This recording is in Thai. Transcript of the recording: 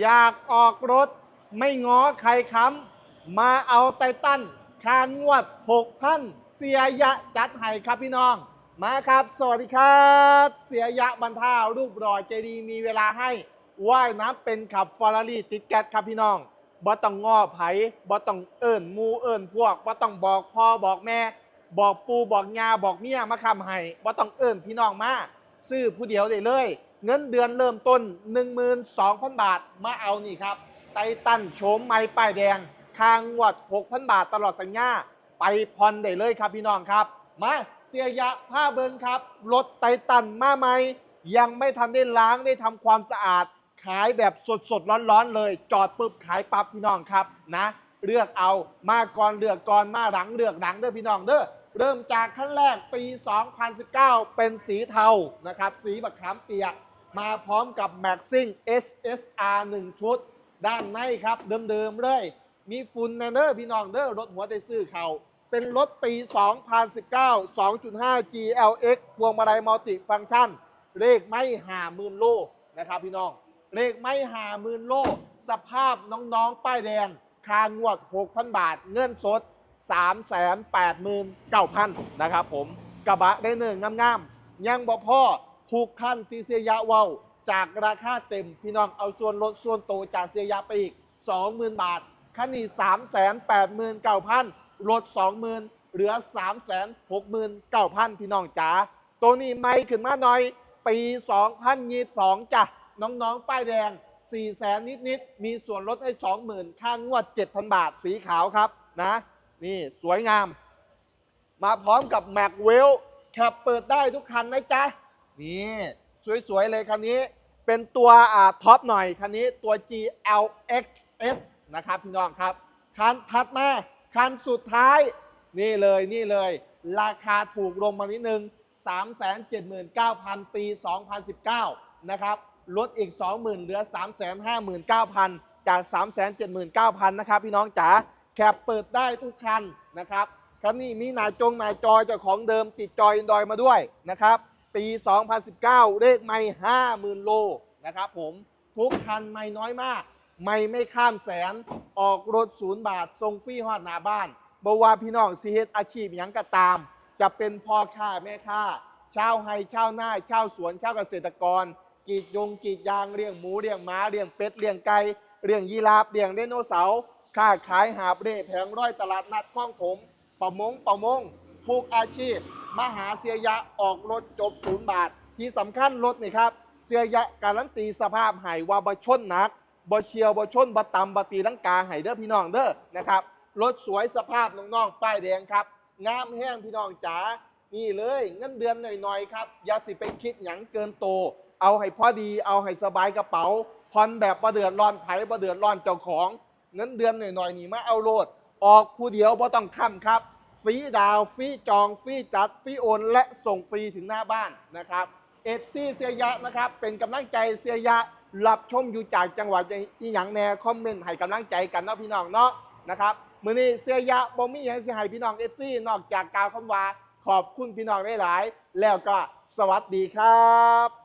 อยากออกรถไม่ง้อใครค้ำมาเอาไตตันคานงวด6พันเสียยะจัดให้ครับพี่น้อง มาครับ สวัสดีครับ เสียยะบรรท่ารูปรอยใจดีมีเวลาให้ว่ายน้ำเป็นขับฟอร์รารี่ติดแก๊สครับพี่น้องบ่ต้องง้อไผบ่ต้องเอิ้นหมูเอิ้นพวกบ่ต้องบอกพ่อบอกแม่ บอกปูบอกยาบอกเมียมาคำให้บ่ต้องเอิ้นพี่น้องมาซื้อผู้เดียวได้เลย เงินเดือนเริ่มต้น 12,000 บาท มาเอานี่ครับ ไตตันโฉมไม้ป้ายแดงคางวด 6,000 บาทตลอดสัญญา ไปพรได้เลยครับพี่น้องครับ มาเสียยะผ้าเบิงครับ รถไตตันมาไหม ยังไม่ทันได้ล้างได้ทำความสะอาด ขายแบบสดๆร้อนๆเลย จอดปุ๊บขายปั๊บพี่น้องครับนะเลือกเอามาก่อนเลือกก่อนมาหลังเลือกหลังเด้อพี่น้องเด้อเริ่มจากขั้นแรกปี 2019 เป็นสีเทานะครับ สีบักขามเปียก มาพร้อมกับ Maxing SSR 1 ชุด ด้านในครับ เดิมๆเลย มีฝุ่นแนเนอร์พี่น้องเด้อรถหัวได้ซื้อเขาเป็นรถปี 2019 2.5 GLX พวงมาลัยมัลติฟังก์ชัน เลขไม่หาหมื่นโลนะครับพี่น้อง เลขไม่หาหมื่นโล สภาพน้องๆ ป้ายแดง คางวด 6,000 บาท เงินสด 389,000 นะครับผมกระบะได้เนินงามๆ ยังบ่พ่อ ถูกขั้นที่เสียยะเว้าจากราคาเต็ม พี่น้องเอาส่วนลดส่วนโตจากเสียยะไปอีก 20,000 บาทคันนี้389,000ลด 20,000 เหลือ 369,000 พี่น้องจ๋าตัวนี้ไม่ขึ้นมาหน่อย ปี 2022จ้ะน้องๆ ป้ายแดง 4 แสนนิดๆ มีส่วนลดให้ 20,000 ค่างวด 7,000 บาทสีขาวครับนะ นี่สวยงาม มาพร้อมกับ m a c w e l l ขับเปิดได้ทุกคันนะจ๊ะ นี่สวยๆเลยคันนี้เป็นตัวอ่าท็อปหน่อยคันนี้ตัว GLXS นะครับพี่น้องครับคันถัดมาคันสุดท้ายนี่เลยนี่เลย ราคาถูกลงมานิดนึง 379,000 ปี 2019 นะครับลดอีก 20,000 เหลือ 359,000 จาก 379,000 นะครับพี่น้องจ๋าแคปเปิดได้ทุกคันนะครับคันนี้มีหน้าจงหน้าจอยเจ้าของเดิมติดจอยดอยมาด้วยนะครับ ปี 2019 เลขไม่50,000 โลนะครับผมทุกคันไม่น้อยมาก ไม่ไม่ข้ามแสนออกรถศูนย์บาททรงฟรีฮอดหน้าบ้านบว่าพี่น้องซีเฮดอาชีพยังก็ตาม จะเป็นพ่อค้าแม่ค้าชาวไฮชาวนาชาวสวนชาวเกษตรกรกรีดยงกรีดยางเลี้ยงหมูเลี้ยงม้าเลี้ยงเป็ดเลี้ยงไก่เลี้ยงยีราฟเลี้ยงไดโนเสาร์ค้าขายหาบเร่แผงร้อยตลาดนัดคลองถมประมงประมงทุกอาชีพ มหาเสียยะออกรถจบศูนย์บาท ที่สำคัญรถนี่ครับ เสียยะการันตีสภาพหายว่าบชนหนักบเชียวบชนบตำบตีลังกาหายเด้อพี่น้องเด้อนะครับรถสวยสภาพน้องๆป้ายแดงครับงามแห้งพี่น้องจ๋านี่เลยเงินเดือนหน่อยๆครับอย่าสิไปคิดหยังเกินโต เอาให้พอดีเอาให้สบายกระเป๋าผ่อนแบบประเดือดร้อนไผประเดือดร้อนเจ้าของ เงินเดือนหน่อยๆนี่มาเอาโลดออกผู้เดียวบ่ต้องค้ำครับ ฟรีดาวฟรีจองฟรีจัดฟรีโอน และส่งฟรีถึงหน้าบ้านนะครับเอฟซีเสียยะนะครับ เป็นกำลังใจเสียยะรับชมอยู่จากจังหวัดอีหยังแน่คอมเมนต์ให้กำลังใจกันเนาะพี่น้องเนาะนะครับมื้อนี้เสียยะบ่มีหยังสิให้พี่น้องเอฟซีนอกจากกล่าวคำว่าขอบคุณพี่น้องหลายๆแล้วก็สวัสดีครับ